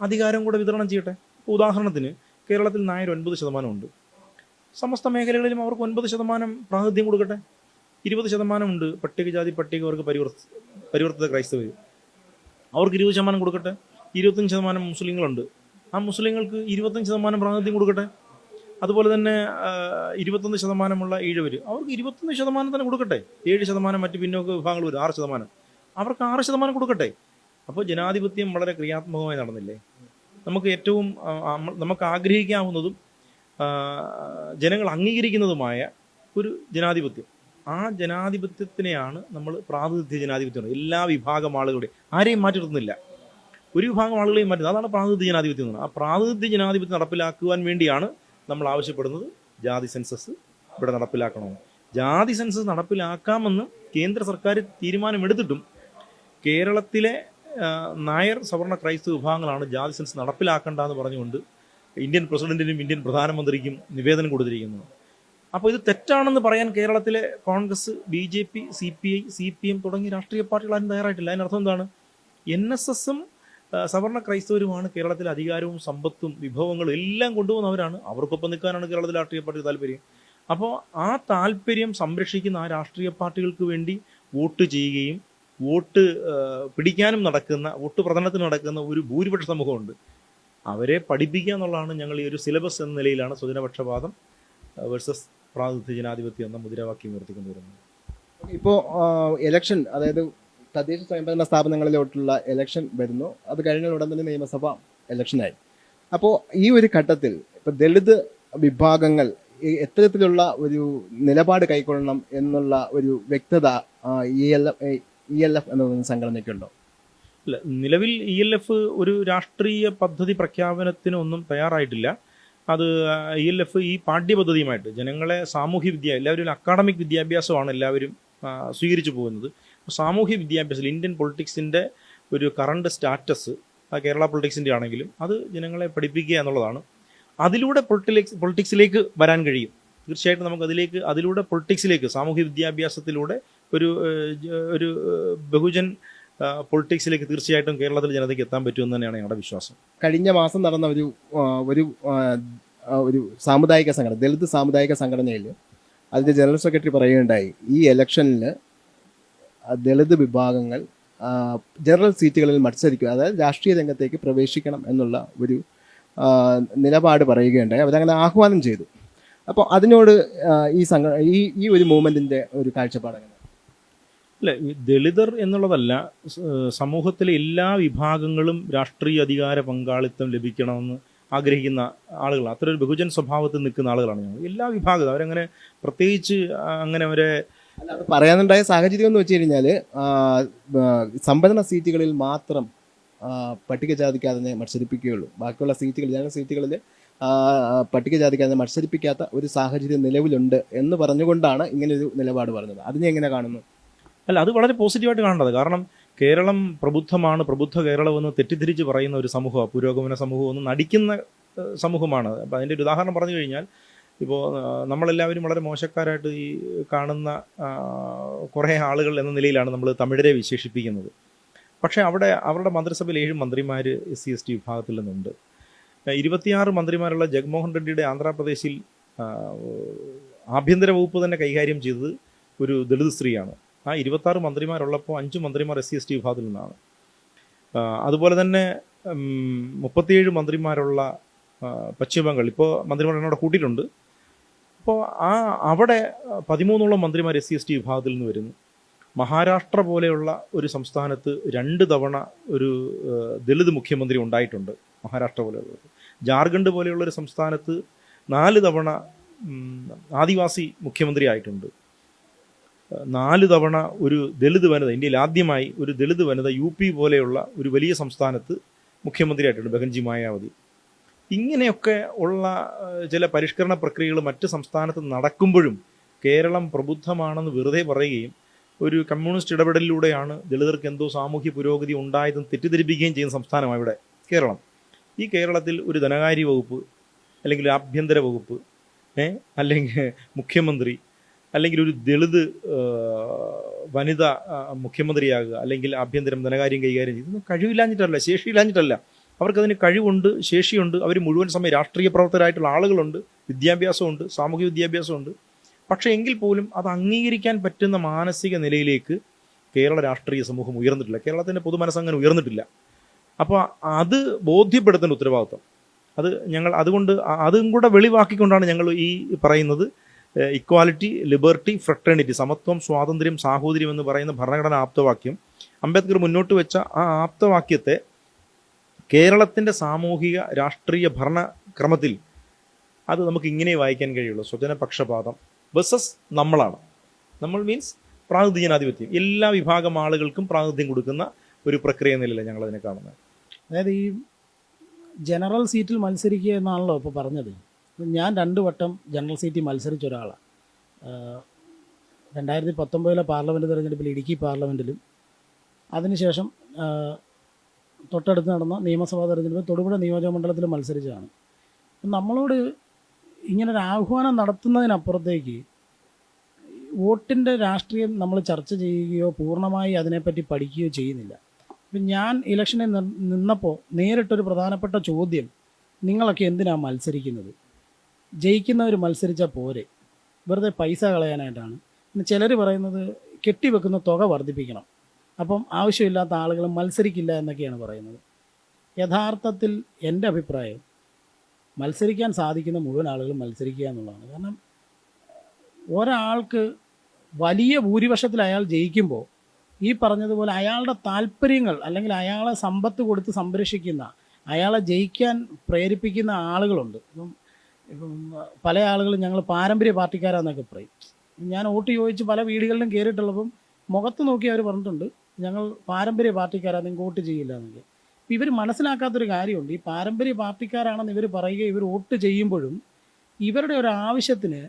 അധികാരം കൂടെ വിതരണം ചെയ്യട്ടെ. ഇപ്പോൾ ഉദാഹരണത്തിന് കേരളത്തിൽ നായർ ഒൻപത് ശതമാനമുണ്ട്. സമസ്ത മേഖലകളിലും അവർക്ക് ഒൻപത് ശതമാനം പ്രാതിനിധ്യം കൊടുക്കട്ടെ. ഇരുപത് ശതമാനമുണ്ട് പട്ടികജാതി പട്ടികവർഗ പരിവർത്ത പരിവർത്തിത ക്രൈസ്തവർ. അവർക്ക് ഇരുപത് ശതമാനം കൊടുക്കട്ടെ. ഇരുപത്തഞ്ച് ശതമാനം മുസ്ലിങ്ങളുണ്ട്. ആ മുസ്ലിങ്ങൾക്ക് ഇരുപത്തഞ്ച് ശതമാനം പ്രാതിനിധ്യം കൊടുക്കട്ടെ. അതുപോലെ തന്നെ ഇരുപത്തൊന്ന് ശതമാനമുള്ള ഈഴവർ അവർക്ക് ഇരുപത്തൊന്ന് ശതമാനം തന്നെ കൊടുക്കട്ടെ. ഏഴ് ശതമാനം മറ്റ് പിന്നോക്ക വിഭാഗങ്ങൾ വരും ആറ് ശതമാനം. അവർക്ക് ആറ് ശതമാനം കൊടുക്കട്ടെ. അപ്പോൾ ജനാധിപത്യം വളരെ ക്രിയാത്മകമായി നടന്നില്ലേ? നമുക്ക് ഏറ്റവും നമുക്ക് ആഗ്രഹിക്കാവുന്നതും ജനങ്ങൾ അംഗീകരിക്കുന്നതുമായ ഒരു ജനാധിപത്യം. ആ ജനാധിപത്യത്തിനെയാണ് നമ്മൾ പ്രാതിനിധ്യ ജനാധിപത്യം എല്ലാ വിഭാഗം ആളുകളുടെയും ആരെയും മാറ്റി നിർത്തുന്നില്ല ഒരു വിഭാഗം ആളുകളെയും മാറ്റുന്നത് അതാണ് പ്രാതിനിധ്യ ജനാധിപത്യം എന്ന് പറയുന്നത്. ആ പ്രാതിനിധ്യ ജനാധിപത്യം നടപ്പിലാക്കുവാൻ വേണ്ടിയാണ് നമ്മൾ ആവശ്യപ്പെടുന്നത് ജാതി സെൻസസ് ഇവിടെ നടപ്പിലാക്കണമെന്ന്. ജാതി സെൻസസ് നടപ്പിലാക്കാമെന്ന് കേന്ദ്ര സർക്കാർ തീരുമാനമെടുത്തിട്ടും കേരളത്തിലെ നായർ സവർണ ക്രൈസ്തവ വിഭാഗങ്ങളാണ് ജാതി സെൻസസ് നടപ്പിലാക്കേണ്ടതെന്ന് പറഞ്ഞുകൊണ്ട് ഇന്ത്യൻ പ്രസിഡന്റിനും ഇന്ത്യൻ പ്രധാനമന്ത്രിക്കും നിവേദനം കൊടുത്തിരിക്കുന്നത്. അപ്പോൾ ഇത് തെറ്റാണെന്ന് പറയാൻ കേരളത്തിലെ Congress B J P C P I C P M തുടങ്ങിയ രാഷ്ട്രീയ പാർട്ടികൾ അതിന് തയ്യാറായിട്ടില്ല. അതിനർത്ഥം എന്താണ്? എൻ എസ് എസും സവർണ ക്രൈസ്തവരുമാണ് കേരളത്തിലെ അധികാരവും സമ്പത്തും വിഭവങ്ങളും എല്ലാം കൊണ്ടുപോകുന്നവരാണ് അവർക്കൊപ്പം നിൽക്കാനാണ് കേരളത്തിലെ രാഷ്ട്രീയ പാർട്ടി താല്പര്യം. അപ്പോൾ ആ താല്പര്യം സംരക്ഷിക്കുന്ന ആ രാഷ്ട്രീയ പാർട്ടികൾക്ക് വേണ്ടി വോട്ട് ചെയ്യുകയും വോട്ട് പിടിക്കാനും നടക്കുന്ന വോട്ട് പ്രചരണത്തിന് നടക്കുന്ന ഒരു ഭൂരിപക്ഷ സമൂഹമുണ്ട്. അവരെ പഠിപ്പിക്കുക എന്നുള്ളതാണ് ഞങ്ങൾ ഈ ഒരു സിലബസ് എന്ന നിലയിലാണ് സ്വജനപക്ഷപാതം വേഴ്സസ് പ്രാതിനിധ്യ ജനാധിപത്യം എന്ന മുദ്രാവാക്യം ഉയർത്തിക്കൊണ്ടുവരുന്നത് ഇപ്പോൾ ഇലക്ഷൻ അതായത് തദ്ദേശ സ്വയംഭരണ സ്ഥാപനങ്ങളിലോട്ടുള്ള ഇലക്ഷൻ വരുന്നു. അത് കഴിഞ്ഞ ഉടൻ തന്നെ നിയമസഭ ഇലക്ഷനായി അപ്പോൾ ഈ ഒരു ഘട്ടത്തിൽ ഇപ്പം ദളിത് വിഭാഗങ്ങൾ എത്തരത്തിലുള്ള ഒരു നിലപാട് കൈക്കൊള്ളണം എന്നുള്ള ഒരു വ്യക്തത E L F E L F എന്ന സംഘടനയ്ക്കുണ്ടോ? അല്ല നിലവിൽ ഇ എൽ എഫ് ഒരു രാഷ്ട്രീയ പദ്ധതി പ്രഖ്യാപനത്തിനൊന്നും തയ്യാറായിട്ടില്ല. അത് ഇ എൽ എഫ് ഈ പാഠ്യപദ്ധതിയുമായിട്ട് ജനങ്ങളെ സാമൂഹ്യ വിദ്യ എല്ലാവരും അക്കാഡമിക് വിദ്യാഭ്യാസമാണ് എല്ലാവരും സ്വീകരിച്ചു പോകുന്നത്. സാമൂഹ്യ വിദ്യാഭ്യാസത്തിൽ ഇന്ത്യൻ പൊളിറ്റിക്സിന്റെ ഒരു കറണ്ട് സ്റ്റാറ്റസ് കേരള പൊളിറ്റിക്സിന്റെ ആണെങ്കിലും അത് ജനങ്ങളെ പഠിപ്പിക്കുക എന്നുള്ളതാണ്. അതിലൂടെ പൊളിറ്റിക്സ് പൊളിറ്റിക്സിലേക്ക് വരാൻ കഴിയും. തീർച്ചയായിട്ടും നമുക്ക് അതിലേക്ക് അതിലൂടെ പൊളിറ്റിക്സിലേക്ക് സാമൂഹ്യ വിദ്യാഭ്യാസത്തിലൂടെ ഒരു ഒരു ബഹുജൻ പൊളിറ്റിക്സിലേക്ക് തീർച്ചയായിട്ടും കേരളത്തിലെ ജനതയ്ക്ക് എത്താൻ പറ്റുമെന്ന് തന്നെയാണ് ഞങ്ങളുടെ വിശ്വാസം. കഴിഞ്ഞ മാസം നടന്ന ഒരു ഒരു ഒരു സാമുദായിക സംഘടന ദളിത് സാമുദായിക സംഘടനയിൽ അതിന്റെ ജനറൽ സെക്രട്ടറി പറയുകയുണ്ടായി ഈ ഇലക്ഷനിൽ ദളിത് വിഭാഗങ്ങൾ ജനറൽ സീറ്റുകളിൽ മത്സരിക്കുക അതായത് രാഷ്ട്രീയ രംഗത്തേക്ക് പ്രവേശിക്കണം എന്നുള്ള ഒരു നിലപാട് പറയുകയുണ്ടായി. അവരങ്ങനെ ആഹ്വാനം ചെയ്തു. അപ്പോൾ അതിനോട് ഈ സംഘ ഈ ഈ ഒരു മൂവ്മെന്റിന്റെ ഒരു കാഴ്ചപ്പാട് എങ്ങനെ? അല്ല ദളിതർ എന്നുള്ളതല്ല സമൂഹത്തിലെ എല്ലാ വിഭാഗങ്ങളും രാഷ്ട്രീയ അധികാര പങ്കാളിത്തം ലഭിക്കണമെന്ന് ആഗ്രഹിക്കുന്ന ആളുകൾ അത്ര ഒരു ബഹുജൻ സ്വഭാവത്തിൽ നിൽക്കുന്ന ആളുകളാണ് ഞങ്ങൾ. എല്ലാ വിഭാഗവും അവരങ്ങനെ പ്രത്യേകിച്ച് അങ്ങനെ അവരെ പറയാനുണ്ടായ സാഹചര്യം എന്ന് വെച്ച് കഴിഞ്ഞാൽ സംഭരണ സീറ്റുകളിൽ മാത്രം പട്ടികജാതിക്കാരനെ മത്സരിപ്പിക്കുകയുള്ളൂ. ബാക്കിയുള്ള സീറ്റുകൾ ജനറൽ സീറ്റുകളിൽ പട്ടികജാതിക്കാരനെ മത്സരിപ്പിക്കാത്ത ഒരു സാഹചര്യം നിലവിലുണ്ട് എന്ന് പറഞ്ഞുകൊണ്ടാണ് ഇങ്ങനെ ഒരു നിലപാട് പറഞ്ഞത്. അതിനെ എങ്ങനെ കാണുന്നു? അല്ല അത് വളരെ പോസിറ്റീവായിട്ട് കാണേണ്ടത് കാരണം കേരളം പ്രബുദ്ധമാണ് പ്രബുദ്ധ കേരളം എന്ന് തെറ്റിദ്ധരിച്ച് പറയുന്ന ഒരു സമൂഹമാണ് പുരോഗമന സമൂഹം ഒന്ന് നടിക്കുന്ന സമൂഹമാണ്. അപ്പം അതിന്റെ ഒരു ഉദാഹരണം പറഞ്ഞു കഴിഞ്ഞാൽ ഇപ്പോൾ നമ്മളെല്ലാവരും വളരെ മോശക്കാരായിട്ട് ഈ കാണുന്ന കുറേ ആളുകൾ എന്ന നിലയിലാണ് നമ്മൾ തമിഴരെ വിശേഷിപ്പിക്കുന്നത്. പക്ഷേ അവിടെ അവരുടെ മന്ത്രിസഭയിൽ ഏഴ് മന്ത്രിമാർ എസ് സി എസ് ടി വിഭാഗത്തിൽ നിന്നുണ്ട്. ഇരുപത്തിയാറ് മന്ത്രിമാരുള്ള ജഗ്മോഹൻ റെഡ്ഡിയുടെ ആന്ധ്രാപ്രദേശിൽ ആഭ്യന്തര വകുപ്പ് തന്നെ കൈകാര്യം ചെയ്തത് ഒരു ദളിത് സ്ത്രീയാണ്. ആ ഇരുപത്താറ് മന്ത്രിമാരുള്ളപ്പോൾ അഞ്ച് മന്ത്രിമാർ എസ് സി എസ് ടി വിഭാഗത്തിൽ നിന്നാണ്. അതുപോലെ തന്നെ മുപ്പത്തിയേഴ് മന്ത്രിമാരുള്ള പശ്ചിമ ബംഗാൾ ഇപ്പോൾ മന്ത്രിമാർ എന്നോട് കൂട്ടിയിട്ടുണ്ട്. അപ്പോൾ ആ അവിടെ പതിമൂന്നോളം മന്ത്രിമാർ എസ് സി എസ് ടി വിഭാഗത്തിൽ നിന്ന് വരുന്നു. മഹാരാഷ്ട്ര പോലെയുള്ള ഒരു സംസ്ഥാനത്ത് രണ്ട് തവണ ഒരു ദളിത് മുഖ്യമന്ത്രി ഉണ്ടായിട്ടുണ്ട് മഹാരാഷ്ട്ര പോലെയുള്ളത് ജാർഖണ്ഡ് പോലെയുള്ള ഒരു സംസ്ഥാനത്ത് നാല് തവണ ആദിവാസി മുഖ്യമന്ത്രി ആയിട്ടുണ്ട്. നാല് തവണ ഒരു ദളിത് വനിത ഇന്ത്യയിൽ ആദ്യമായി ഒരു ദളിത് വനിത യു പി പോലെയുള്ള ഒരു വലിയ സംസ്ഥാനത്ത് മുഖ്യമന്ത്രിയായിട്ടുണ്ട് ബഹൻജി മായാവതി. ഇങ്ങനെയൊക്കെ ഉള്ള ചില പരിഷ്കരണ പ്രക്രിയകൾ മറ്റ് സംസ്ഥാനത്ത് നടക്കുമ്പോഴും കേരളം പ്രബുദ്ധമാണെന്ന് വെറുതെ പറയുകയും ഒരു കമ്മ്യൂണിസ്റ്റ് ഇടപെടലിലൂടെയാണ് ദളിതർക്ക് എന്തോ സാമൂഹ്യ പുരോഗതി ഉണ്ടായതെന്ന് തെറ്റിദ്ധരിപ്പിക്കുകയും ചെയ്യുന്ന സംസ്ഥാനമാണ് ഇവിടെ കേരളം. ഈ കേരളത്തിൽ ഒരു ധനകാര്യ വകുപ്പ് അല്ലെങ്കിൽ ആഭ്യന്തര വകുപ്പ് അല്ലെങ്കിൽ മുഖ്യമന്ത്രി അല്ലെങ്കിൽ ഒരു ദളിത് വനിത മുഖ്യമന്ത്രിയാകുക അല്ലെങ്കിൽ ആഭ്യന്തരം ധനകാര്യം കൈകാര്യം ചെയ്യുന്നത് കഴിവില്ലാഞ്ഞിട്ടല്ല ശേഷിയില്ലാഞ്ഞിട്ടല്ല. അവർക്കതിന് കഴിവുണ്ട് ശേഷിയുണ്ട്. അവർ മുഴുവൻ സമയം രാഷ്ട്രീയ പ്രവർത്തകരായിട്ടുള്ള ആളുകളുണ്ട്. വിദ്യാഭ്യാസമുണ്ട് സാമൂഹിക വിദ്യാഭ്യാസമുണ്ട്. പക്ഷേ എങ്കിൽ പോലും അത് അംഗീകരിക്കാൻ പറ്റുന്ന മാനസിക നിലയിലേക്ക് കേരള രാഷ്ട്രീയ സമൂഹം ഉയർന്നിട്ടില്ല. കേരളത്തിന്റെ പൊതുമനസ് അങ്ങനെ ഉയർന്നിട്ടില്ല. അപ്പോൾ അത് ബോധ്യപ്പെടുത്തേണ്ട ഉത്തരവാദിത്വം. അത് ഞങ്ങൾ അതുകൊണ്ട് അതും കൂടെ വെളിവാക്കിക്കൊണ്ടാണ് ഞങ്ങൾ ഈ പറയുന്നത്. ഇക്വാലിറ്റി ലിബർട്ടി ഫ്രട്ടേണിറ്റി സമത്വം സ്വാതന്ത്ര്യം സാഹോദര്യം എന്ന് പറയുന്ന ഭരണഘടനാ ആപ്തവാക്യം. അംബേദ്കർ മുന്നോട്ട് വെച്ച ആ ആപ്തവാക്യത്തെ കേരളത്തിന്റെ സാമൂഹിക രാഷ്ട്രീയ ഭരണക്രമത്തിൽ അത് നമുക്ക് ഇങ്ങനെ വായിക്കാൻ കഴിയുള്ളൂ. സ്വജനപക്ഷപാതം ബസസ് നമ്മളാണ്. നമ്മൾ മീൻസ് പ്രാതിനിധ്യ ജനാധിപത്യം. എല്ലാ വിഭാഗം ആളുകൾക്കും പ്രാതിനിധ്യം കൊടുക്കുന്ന ഒരു പ്രക്രിയ നിലയിലാണ് ഞങ്ങളതിനെ കാണുന്നത്. അതായത് ഈ ജനറൽ സീറ്റിൽ മത്സരിക്കുക എന്നാണല്ലോ ഇപ്പോൾ പറഞ്ഞത്. ഞാൻ രണ്ട് വട്ടം ജനറൽ സീറ്റിൽ മത്സരിച്ച ഒരാളാണ് രണ്ടായിരത്തി പത്തൊമ്പതിലെ പാർലമെന്റ് തെരഞ്ഞെടുപ്പിൽ ഇടുക്കി പാർലമെന്റിലും അതിനുശേഷം തൊട്ടടുത്ത് നടന്ന നിയമസഭാ തെരഞ്ഞെടുപ്പ് തൊടുപുഴ നിയോജക മണ്ഡലത്തിൽ മത്സരിച്ചതാണ്. നമ്മളോട് ഇങ്ങനെ ഒരു ആഹ്വാനം നടത്തുന്നതിനപ്പുറത്തേക്ക് വോട്ടിന്റെ രാഷ്ട്രീയം നമ്മൾ ചർച്ച ചെയ്യുകയോ പൂർണമായി അതിനെപ്പറ്റി പഠിക്കുകയോ ചെയ്യുന്നില്ല. ഇപ്പം ഞാൻ ഇലക്ഷനിൽ നിന്നപ്പോൾ നേരിട്ടൊരു പ്രധാനപ്പെട്ട ചോദ്യം നിങ്ങളൊക്കെ എന്തിനാണ് മത്സരിക്കുന്നത്? ജയിക്കുന്നവർ മത്സരിച്ചാൽ പോരെ? വെറുതെ പൈസ കളയാനായിട്ടാണ്. പിന്നെ ചിലർ പറയുന്നത് കെട്ടിവെക്കുന്ന തുക വർദ്ധിപ്പിക്കണം. അപ്പം ആവശ്യമില്ലാത്ത ആളുകൾ മത്സരിക്കില്ല എന്നൊക്കെയാണ് പറയുന്നത്. യഥാർത്ഥത്തിൽ എന്റെ അഭിപ്രായം മത്സരിക്കാൻ സാധിക്കുന്ന മുഴുവൻ ആളുകളും മത്സരിക്കുക എന്നുള്ളതാണ്. കാരണം ഒരാൾക്ക് വലിയ ഭൂരിപക്ഷത്തിൽ അയാൾ ജയിക്കുമ്പോൾ ഈ പറഞ്ഞതുപോലെ അയാളുടെ താല്പര്യങ്ങൾ അല്ലെങ്കിൽ അയാളെ സമ്പത്ത് കൊടുത്ത് സംരക്ഷിക്കുന്ന അയാളെ ജയിക്കാൻ പ്രേരിപ്പിക്കുന്ന ആളുകളുണ്ട്. ഇപ്പം ഇപ്പം പല ആളുകളും ഞങ്ങൾ പാരമ്പര്യ പാർട്ടിക്കാരാന്നൊക്കെ പറയും. ഞാൻ വോട്ട് ചോദിച്ച് പല വീടുകളിലും കയറിയിട്ടുള്ളപ്പം മുഖത്ത് നോക്കി അവർ പറഞ്ഞിട്ടുണ്ട്. ഞങ്ങൾ പാരമ്പര്യ പാർട്ടിക്കാരാണ് നിങ്ങൾക്ക് വോട്ട് ചെയ്യില്ല എന്നൊക്കെ. ഇപ്പം ഇവർ മനസ്സിലാക്കാത്തൊരു കാര്യമുണ്ട്. ഈ പാരമ്പര്യ പാർട്ടിക്കാരാണെന്ന് ഇവർ പറയുക ഇവർ വോട്ട് ചെയ്യുമ്പോഴും ഇവരുടെ ഒരു ആവശ്യത്തിന്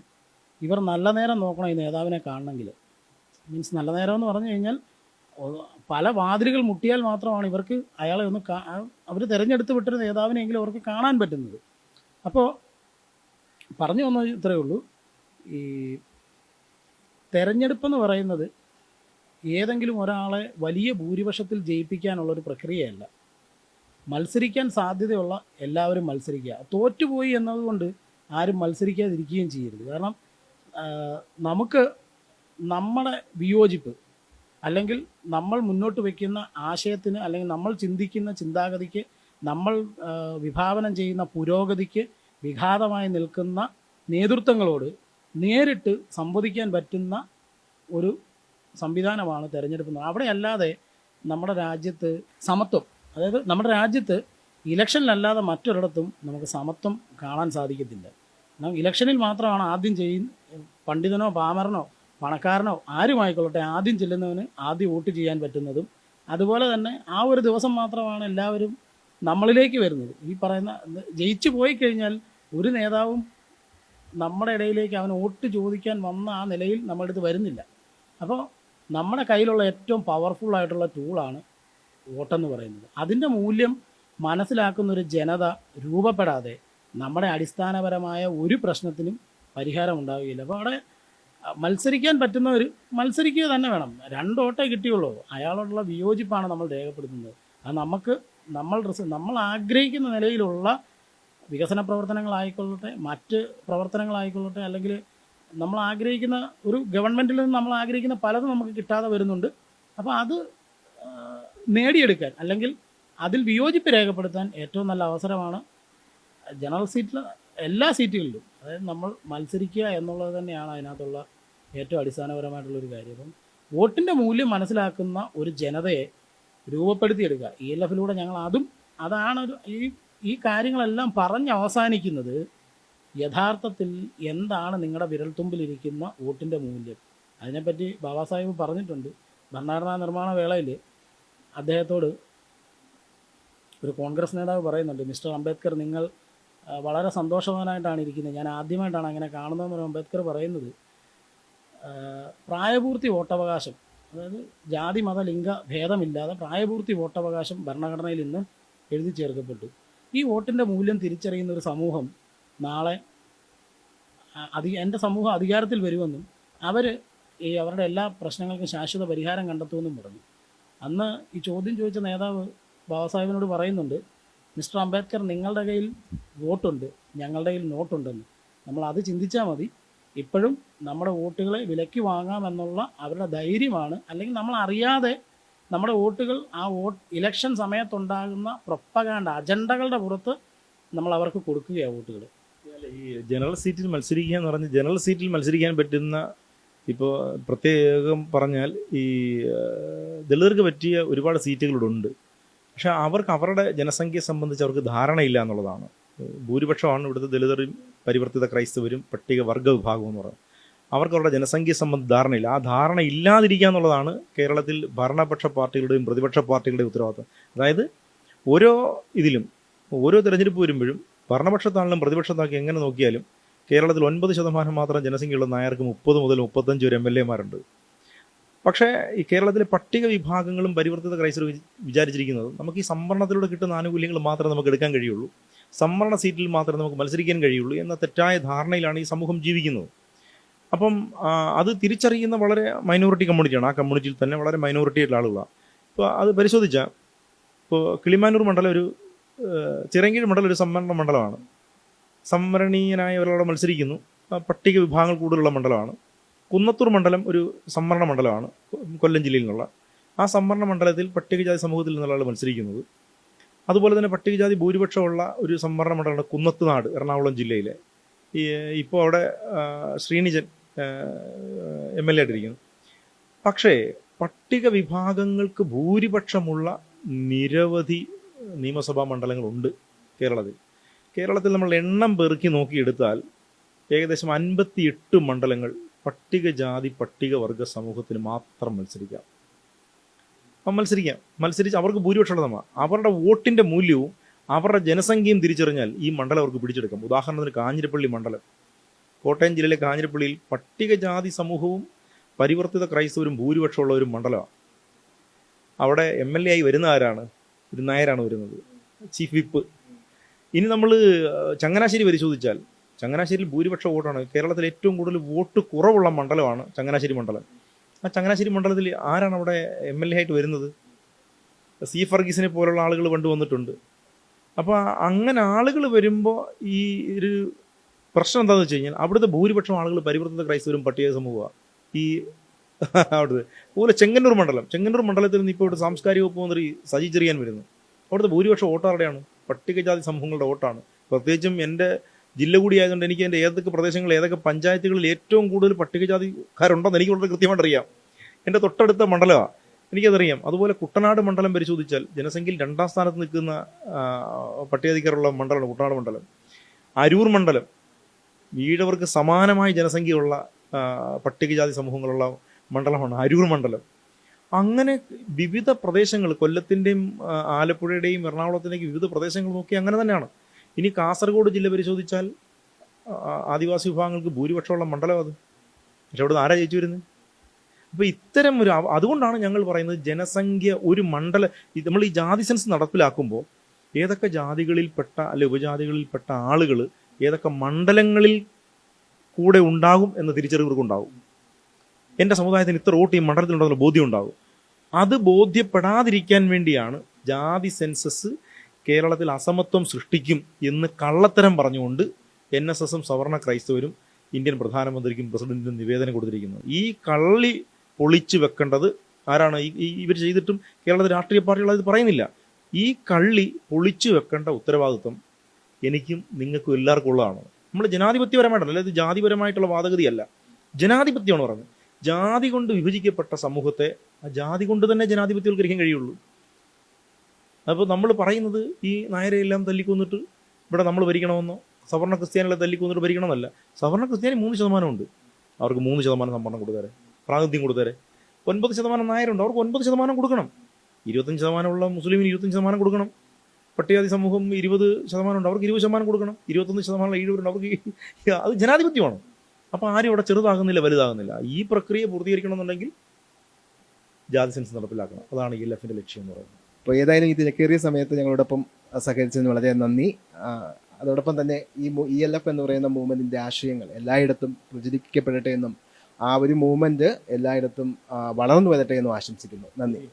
ഇവർ നല്ല നേരം നോക്കണം ഈ നേതാവിനെ കാണണമെങ്കിൽ. മീൻസ് നല്ല നേരം എന്ന് പറഞ്ഞു കഴിഞ്ഞാൽ പല വാതിലുകൾ മുട്ടിയാൽ മാത്രമാണ് ഇവർക്ക് അയാളെ ഒന്ന് അവർ തിരഞ്ഞെടുത്ത് വിട്ടൊരു നേതാവിനെങ്കിലും അവർക്ക് കാണാൻ പറ്റുന്നത്. അപ്പോൾ പറഞ്ഞു വന്നത് ഇത്രയേ ഉള്ളൂ. ഈ തെരഞ്ഞെടുപ്പെന്ന് പറയുന്നത് ഏതെങ്കിലും ഒരാളെ വലിയ ഭൂരിപക്ഷത്തിൽ ജയിപ്പിക്കാനുള്ള ഒരു പ്രക്രിയയല്ല. മത്സരിക്കാൻ സാധ്യതയുള്ള എല്ലാവരും മത്സരിക്കുക. തോറ്റുപോയി എന്നതുകൊണ്ട് ആരും മത്സരിക്കാതിരിക്കുകയും ചെയ്യരുത്. കാരണം നമുക്ക് നമ്മുടെ വിയോജിപ്പ് അല്ലെങ്കിൽ നമ്മൾ മുന്നോട്ട് വയ്ക്കുന്ന ആശയത്തിന് അല്ലെങ്കിൽ നമ്മൾ ചിന്തിക്കുന്ന ചിന്താഗതിക്ക് നമ്മൾ വിഭാവനം ചെയ്യുന്ന പുരോഗതിക്ക് വിഘാതമായി നിൽക്കുന്ന നേതൃത്വങ്ങളോട് നേരിട്ട് സംവദിക്കാൻ പറ്റുന്ന ഒരു സംവിധാനമാണ് തിരഞ്ഞെടുപ്പ് അവിടെയല്ലാതെ നമ്മുടെ രാജ്യത്ത് സമത്വം അതായത് നമ്മുടെ രാജ്യത്ത് ഇലക്ഷനിലല്ലാതെ മറ്റൊരിടത്തും നമുക്ക് സമത്വം കാണാൻ സാധിക്കത്തില്ല. നമുക്ക് ഇലക്ഷനിൽ മാത്രമാണ് ആദ്യം ചെയ്യുന്ന പണ്ഡിതനോ പാമരനോ പണക്കാരനോ ആരുമായിക്കൊള്ളട്ടെ ആദ്യം ചെല്ലുന്നവന് ആദ്യം വോട്ട് ചെയ്യാൻ പറ്റുന്നതും അതുപോലെ തന്നെ ആ ഒരു ദിവസം മാത്രമാണ് എല്ലാവരും നമ്മളിലേക്ക് വരുന്നത്. ഈ പറയുന്ന ജയിച്ചു പോയി കഴിഞ്ഞാൽ ഒരു നേതാവും നമ്മുടെ ഇടയിലേക്ക് അവൻ വോട്ട് ചോദിക്കാൻ വന്ന ആ നിലയിൽ നമ്മുടെ അടുത്ത് വരുന്നില്ല. അപ്പോൾ നമ്മുടെ കയ്യിലുള്ള ഏറ്റവും പവർഫുൾ ആയിട്ടുള്ള ടൂളാണ് വോട്ടെന്ന് പറയുന്നത്. അതിന്റെ മൂല്യം മനസ്സിലാക്കുന്ന ഒരു ജനത രൂപപ്പെടാതെ നമ്മുടെ അടിസ്ഥാനപരമായ ഒരു പ്രശ്നത്തിനും പരിഹാരം ഉണ്ടാവുകയില്ല. അപ്പോൾ അവിടെ മത്സരിക്കാൻ പറ്റുന്നവർ മത്സരിക്കുക തന്നെ വേണം. രണ്ട് രണ്ടോട്ടേ കിട്ടിയുള്ളൂ. അയാളോടുള്ള വിയോജിപ്പാണ് നമ്മൾ രേഖപ്പെടുത്തുന്നത്. അത് നമുക്ക് നമ്മൾ നമ്മൾ ആഗ്രഹിക്കുന്ന നിലയിലുള്ള വികസന പ്രവർത്തനങ്ങളായിക്കൊള്ളട്ടെ മറ്റ് പ്രവർത്തനങ്ങളായിക്കൊള്ളട്ടെ അല്ലെങ്കിൽ നമ്മൾ ആഗ്രഹിക്കുന്ന ഒരു ഗവൺമെന്റിൽ നിന്ന് നമ്മൾ ആഗ്രഹിക്കുന്ന പലതും നമുക്ക് കിട്ടാതെ വരുന്നുണ്ട്. അപ്പോൾ അത് നേടിയെടുക്കാൻ അല്ലെങ്കിൽ അതിൽ വിയോജിപ്പ് രേഖപ്പെടുത്താൻ ഏറ്റവും നല്ല അവസരമാണ് ജനറൽ സീറ്റിൽ എല്ലാ സീറ്റുകളിലും. അതായത് നമ്മൾ മത്സരിക്കുക എന്നുള്ളത് തന്നെയാണ് അതിനകത്തുള്ള ഏറ്റവും അടിസ്ഥാനപരമായിട്ടുള്ള ഒരു കാര്യം. അപ്പം വോട്ടിന്റെ മൂല്യം മനസ്സിലാക്കുന്ന ഒരു ജനതയെ രൂപപ്പെടുത്തിയെടുക്കുക. ഇ എൽ എഫിലൂടെ ഞങ്ങൾ അതും അതാണ് ഒരു ഈ ഈ കാര്യങ്ങളെല്ലാം പറഞ്ഞ് അവസാനിക്കുന്നത് യഥാർത്ഥത്തിൽ എന്താണ് നിങ്ങളുടെ വിരൽത്തുമ്പിലിരിക്കുന്ന വോട്ടിന്റെ മൂല്യം? അതിനെപ്പറ്റി ബാബാ സാഹിബ് പറഞ്ഞിട്ടുണ്ട്. ഭരണഘടനാ നിർമ്മാണ വേളയിൽ അദ്ദേഹത്തോട് ഒരു കോൺഗ്രസ് നേതാവ് പറയുന്നുണ്ട് മിസ്റ്റർ അംബേദ്കർ നിങ്ങൾ വളരെ സന്തോഷവാനായിട്ടാണ് ഇരിക്കുന്നത്. ഞാൻ ആദ്യമായിട്ടാണ് അങ്ങനെ കാണുന്നതെന്ന് അംബേദ്കർ പറയുന്നത്. പ്രായപൂർത്തി വോട്ടവകാശം അതായത് ജാതി മത ലിംഗ ഭേദമില്ലാതെ പ്രായപൂർത്തി വോട്ടവകാശം ഭരണഘടനയിൽ ഇന്ന് എഴുതി ചേർക്കപ്പെട്ടു. ഈ വോട്ടിന്റെ മൂല്യം തിരിച്ചറിയുന്ന ഒരു സമൂഹം നാളെ അധി എന്റെ സമൂഹം അധികാരത്തിൽ വരുമെന്നും അവർ ഈ അവരുടെ എല്ലാ പ്രശ്നങ്ങൾക്കും ശാശ്വത പരിഹാരം കണ്ടെത്തുമെന്നും പറഞ്ഞു. അന്ന് ഈ ചോദ്യം ചോദിച്ച നേതാവ് ബാബാസാഹിബിനോട് പറയുന്നുണ്ട് മിസ്റ്റർ അംബേദ്കർ നിങ്ങളുടെ കയ്യിൽ വോട്ടുണ്ട് ഞങ്ങളുടെ കയ്യിൽ നോട്ടുണ്ടെന്ന്. നമ്മൾ അത് ചിന്തിച്ചാൽ മതി. ഇപ്പോഴും നമ്മുടെ വോട്ടുകളെ വിലയ്ക്ക് വാങ്ങാമെന്നുള്ള അവരുടെ ധൈര്യമാണ്. അല്ലെങ്കിൽ നമ്മൾ അറിയാതെ നമ്മുടെ വോട്ടുകൾ ആ വോട്ട് ഇലക്ഷൻ സമയത്തുണ്ടാകുന്ന പ്രൊപ്പകാണ്ട അജണ്ടകളുടെ പുറത്ത് നമ്മൾ അവർക്ക് കൊടുക്കുകയാണ് വോട്ടുകൾ ഈ ജനറൽ സീറ്റിൽ മത്സരിക്കുക എന്ന് പറഞ്ഞ് ജനറൽ സീറ്റിൽ മത്സരിക്കാൻ പറ്റുന്ന ഇപ്പോൾ പ്രത്യേകം പറഞ്ഞാൽ ഈ ദളിതർക്ക് പറ്റിയ ഒരുപാട് സീറ്റുകളുണ്ട്. പക്ഷേ അവർക്ക് അവരുടെ ജനസംഖ്യയെ സംബന്ധിച്ച് അവർക്ക് ധാരണയില്ല എന്നുള്ളതാണ്. ഭൂരിപക്ഷമാണ് ഇവിടുത്തെ ദളിതരും പരിവർത്തിത ക്രൈസ്തവരും പട്ടിക പട്ടികവർഗ വിഭാഗവും എന്ന് പറയുന്നത്. അവർക്ക് അവരുടെ ജനസംഖ്യയെ സംബന്ധിച്ച് ധാരണയില്ല. ആ ധാരണ ഇല്ലാതിരിക്കുക എന്നുള്ളതാണ് കേരളത്തിൽ ഭരണപക്ഷ പാർട്ടികളുടെയും പ്രതിപക്ഷ പാർട്ടികളുടെയും ഉത്തരവാദിത്വം അതായത് ഓരോ ഇതിലും ഓരോ തെരഞ്ഞെടുപ്പ് വരുമ്പോഴും ഭരണപക്ഷത്താണെങ്കിലും പ്രതിപക്ഷത്താക്കി എങ്ങനെ നോക്കിയാലും കേരളത്തിൽ ഒൻപത് ശതമാനം മാത്രം ജനസംഖ്യയുള്ള നായർക്ക് മുപ്പത് മുതൽ മുപ്പത്തഞ്ച് വരെ എം എൽ എമാരുണ്ട്. പക്ഷേ ഈ കേരളത്തിലെ പട്ടിക വിഭാഗങ്ങളും പരിവർത്തിത ക്രൈസ്തവർ വി- വിചാരിച്ചിരിക്കുന്നത് നമുക്ക് ഈ സംവരണത്തിലൂടെ കിട്ടുന്ന ആനുകൂല്യങ്ങൾ മാത്രമേ നമുക്ക് എടുക്കാൻ കഴിയുള്ളൂ. സംവരണ സീറ്റിൽ മാത്രമേ നമുക്ക് മത്സരിക്കാൻ കഴിയുള്ളൂ എന്ന തെറ്റായ ധാരണയിലാണ് ഈ സമൂഹം ജീവിക്കുന്നത്. അപ്പം അത് തിരിച്ചറിയുന്ന വളരെ മൈനോറിറ്റി കമ്മ്യൂണിറ്റിയാണ് ആ കമ്മ്യൂണിറ്റിയിൽ തന്നെ വളരെ മൈനോറിറ്റി ആയിട്ടുള്ള ആളുകളാണ്. ഇപ്പോൾ അത് പരിശോധിച്ചാൽ ഇപ്പോൾ കിളിമാനൂർ മണ്ഡലം ഒരു ചിറങ്കീഴ് മണ്ഡലം ഒരു സംവരണ മണ്ഡലമാണ്. സംവരണീയനായ ഒരാളോട് മത്സരിക്കുന്നു. പട്ടിക വിഭാഗങ്ങൾ കൂടുതലുള്ള മണ്ഡലമാണ്. കുന്നത്തൂർ മണ്ഡലം ഒരു സംവരണ മണ്ഡലമാണ് കൊല്ലം ജില്ലയിൽ നിന്നുള്ള. ആ സംവരണ മണ്ഡലത്തിൽ പട്ടികജാതി സമൂഹത്തിൽ നിന്നുള്ള ആൾ മത്സരിക്കുന്നത്. അതുപോലെ തന്നെ പട്ടികജാതി ഭൂരിപക്ഷമുള്ള ഒരു സംവരണ മണ്ഡലമാണ് കുന്നത്തുനാട് എറണാകുളം ജില്ലയിലെ. ഇപ്പോൾ അവിടെ ശ്രീനിജൻ എം എൽ എ ആയിട്ടിരിക്കുന്നു. പക്ഷേ പട്ടിക വിഭാഗങ്ങൾക്ക് ഭൂരിപക്ഷമുള്ള നിരവധി നിയമസഭാ മണ്ഡലങ്ങളുണ്ട് കേരളത്തിൽ. കേരളത്തിൽ നമ്മൾ എണ്ണം പെറുക്കി നോക്കിയെടുത്താൽ ഏകദേശം അൻപത്തിയെട്ട് മണ്ഡലങ്ങൾ പട്ടികജാതി പട്ടികവർഗ സമൂഹത്തിന് മാത്രം മത്സരിക്കാം. അപ്പം മത്സരിക്കാം. മത്സരിച്ച് അവർക്ക് ഭൂരിപക്ഷമുള്ളതാണ്. അവരുടെ വോട്ടിന്റെ മൂല്യവും അവരുടെ ജനസംഖ്യയും തിരിച്ചറിഞ്ഞാൽ ഈ മണ്ഡലം അവർക്ക് പിടിച്ചെടുക്കാം. ഉദാഹരണത്തിന് കാഞ്ഞിരപ്പള്ളി മണ്ഡലം. കോട്ടയം ജില്ലയിലെ കാഞ്ഞിരപ്പള്ളിയിൽ പട്ടികജാതി സമൂഹവും പരിവർത്തിത ക്രൈസ്തവരും ഭൂരിപക്ഷമുള്ള ഒരു മണ്ഡലമാണ്. അവിടെ എം എൽ എ ആയി വരുന്ന ആരാണ്? ഒരു നായരാണ് വരുന്നത്. Chief whip. ഇനി നമ്മൾ ചങ്ങനാശ്ശേരി പരിശോധിച്ചാൽ ചങ്ങനാശ്ശേരിയിൽ ഭൂരിപക്ഷ വോട്ടാണ്. കേരളത്തിൽ ഏറ്റവും കൂടുതൽ വോട്ട് കുറവുള്ള മണ്ഡലമാണ് ചങ്ങനാശ്ശേരി മണ്ഡലം. ആ ചങ്ങനാശ്ശേരി മണ്ഡലത്തിൽ ആരാണ് അവിടെ എം എൽ എ ആയിട്ട് വരുന്നത്? സി ഫർഗീസിനെ പോലുള്ള ആളുകൾ പണ്ട് വന്നിട്ടുണ്ട്. അപ്പോൾ അങ്ങനെ ആളുകൾ വരുമ്പോൾ ഈ ഒരു പ്രശ്നം എന്താണെന്ന് വെച്ച് കഴിഞ്ഞാൽ അവിടുത്തെ ഭൂരിപക്ഷം ആളുകൾ പരിവർത്തിത ക്രൈസ്തവരും പട്ടിക സമൂഹമാണ്. ഈ അവിടുത്തെ. അതുപോലെ ചെങ്ങന്നൂർ മണ്ഡലം. ചെങ്ങന്നൂർ മണ്ഡലത്തിൽ നിന്ന് ഇപ്പോൾ ഇവിടെ സാംസ്കാരിക വകുപ്പ് മന്ത്രി സജി ചെറിയാൻ വരുന്നു. അവിടുത്തെ ഭൂരിപക്ഷം വോട്ടാരുടെയാണ് പട്ടികജാതി സമൂഹങ്ങളുടെ വോട്ടാണ്. പ്രത്യേകിച്ചും എന്റെ ജില്ല കൂടിയായതുകൊണ്ട് എനിക്ക് എന്റെ ഏതൊക്കെ പ്രദേശങ്ങളിൽ ഏതൊക്കെ പഞ്ചായത്തുകളിൽ ഏറ്റവും കൂടുതൽ പട്ടികജാതിക്കാരുണ്ടെന്ന് എനിക്ക് വളരെ കൃത്യമായിട്ട് അറിയാം. എന്റെ തൊട്ടടുത്ത മണ്ഡലമാണ് എനിക്കതറിയാം. അതുപോലെ കുട്ടനാട് മണ്ഡലം പരിശോധിച്ചാൽ ജനസംഖ്യയിൽ രണ്ടാം സ്ഥാനത്ത് നിൽക്കുന്ന പട്ടികജാതിക്കാരുള്ള മണ്ഡലമാണ് കുട്ടനാട് മണ്ഡലം. അരൂർ മണ്ഡലം. വീഴവർക്ക് സമാനമായ ജനസംഖ്യയുള്ള പട്ടികജാതി സമൂഹങ്ങളുള്ള മണ്ഡലമാണ് അരൂർ മണ്ഡലം. അങ്ങനെ വിവിധ പ്രദേശങ്ങൾ കൊല്ലത്തിന്റെയും ആലപ്പുഴയുടെയും എറണാകുളത്തിന്റെയും വിവിധ പ്രദേശങ്ങൾ നോക്കി അങ്ങനെ തന്നെയാണ്. ഇനി കാസർഗോഡ് ജില്ല പരിശോധിച്ചാൽ ആദിവാസി വിഭാഗങ്ങൾക്ക് ഭൂരിപക്ഷമുള്ള മണ്ഡലം അത്. പക്ഷെ അവിടെ ആരാ ജയിച്ചു വരുന്നത് അപ്പോൾ ഇത്തരം ഒരു അതുകൊണ്ടാണ് ഞങ്ങൾ പറയുന്നത് ജനസംഖ്യ ഒരു മണ്ഡല നമ്മൾ ഈ ജാതി സെൻസ് നടപ്പിലാക്കുമ്പോൾ ഏതൊക്കെ ജാതികളിൽപ്പെട്ട അല്ലെ ഉപജാതികളിൽപ്പെട്ട ആളുകൾ ഏതൊക്കെ മണ്ഡലങ്ങളിൽ കൂടെ ഉണ്ടാകും എന്ന തിരിച്ചറിവ് ഇവർക്കുണ്ടാകും എന്റെ സമുദായത്തിന് ഇത്ര വോട്ട് ഈ മണ്ഡലത്തിലുണ്ടെന്നുള്ള ബോധ്യം ഉണ്ടാകും അത് ബോധ്യപ്പെടാതിരിക്കാൻ വേണ്ടിയാണ് ജാതി സെൻസസ് കേരളത്തിൽ അസമത്വം സൃഷ്ടിക്കും എന്ന് കള്ളത്തരം പറഞ്ഞുകൊണ്ട് എൻ എസ് എസും സവർണ ക്രൈസ്തവരും ഇന്ത്യൻ പ്രധാനമന്ത്രിക്കും പ്രസിഡന്റിനും നിവേദനം കൊടുത്തിരിക്കുന്നത്. ഈ കള്ളി പൊളിച്ചു വെക്കേണ്ടത് ആരാണ്? ഈ ഇവർ ചെയ്തിട്ടും കേരളത്തിലെ രാഷ്ട്രീയ പാർട്ടികൾ അത് പറയുന്നില്ല. ഈ കള്ളി പൊളിച്ചു വെക്കേണ്ട ഉത്തരവാദിത്വം എനിക്കും നിങ്ങൾക്കും എല്ലാവർക്കും ഉള്ളതാണ്. നമ്മൾ ജനാധിപത്യപരമായിട്ടല്ല അല്ലെങ്കിൽ ജാതിപരമായിട്ടുള്ള വാദഗതിയല്ല. ജനാധിപത്യമാണ് പറയുന്നത് ജാതി കൊണ്ട് വിഭജിക്കപ്പെട്ട സമൂഹത്തെ ആ ജാതി കൊണ്ട് തന്നെ ജനാധിപത്യവൽക്കരിക്കാൻ കഴിയുള്ളൂ. അപ്പോൾ നമ്മൾ പറയുന്നത് ഈ നായരെയെല്ലാം തല്ലിക്കൊന്നിട്ട് ഇവിടെ നമ്മൾ ഭരിക്കണമെന്നോ സവർണ ക്രിസ്ത്യാനികളെ തല്ലിക്കൊന്നിട്ട് ഭരിക്കണമെന്നല്ല. സവർണ ക്രിസ്ത്യാനി മൂന്ന് ശതമാനമുണ്ട്. അവർക്ക് മൂന്ന് ശതമാനം സംവരണം കൊടുത്തേരെ പ്രാതിനിധ്യം കൊടുത്തേരെ ഒൻപത് ശതമാനം നായരുണ്ട്. അവർക്ക് ഒൻപത് ശതമാനം കൊടുക്കണം. ഇരുപത്തഞ്ച് ശതമാനമുള്ള മുസ്ലിമിന് ഇരുപത്തഞ്ച് ശതമാനം കൊടുക്കണം. പട്ടികാതി സമൂഹം ഇരുപത് ശതമാനം ഉണ്ട് അവർക്ക് ഇരുപത് ശതമാനം കൊടുക്കണം. ഇരുപത്തൊന്ന് ശതമാനം ഈഴവരുണ്ട്. അവർക്ക് അത് ജനാധിപത്യമാണ്. അപ്പോൾ ആരും ഇവിടെ ചെറുതാകുന്നില്ല വലുതാകുന്നില്ല. ഈ പ്രക്രിയ പൂർത്തീകരിക്കണമെന്നുണ്ടെങ്കിൽ ജാതി സെൻസ് നടപ്പിലാക്കണം. അതാണ് ഈ എൽ ലക്ഷ്യം എന്ന് പറയുന്നത്. അപ്പോൾ ഏതായാലും ഈ തിരക്കേറിയ സമയത്ത് ഞങ്ങളോടൊപ്പം സഹകരിച്ചതിന് വളരെ നന്ദി. അതോടൊപ്പം തന്നെ ഈ ഇ എൽ എഫ് എന്ന് പറയുന്ന മൂവ്മെന്റിന്റെ ആശയങ്ങൾ എല്ലായിടത്തും പ്രചരിക്കപ്പെടട്ടെ എന്നും ആ ഒരു മൂവ്മെന്റ് എല്ലായിടത്തും വളർന്നു വരട്ടെ എന്നും ആശംസിക്കുന്നു. നന്ദി.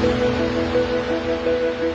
Thank you.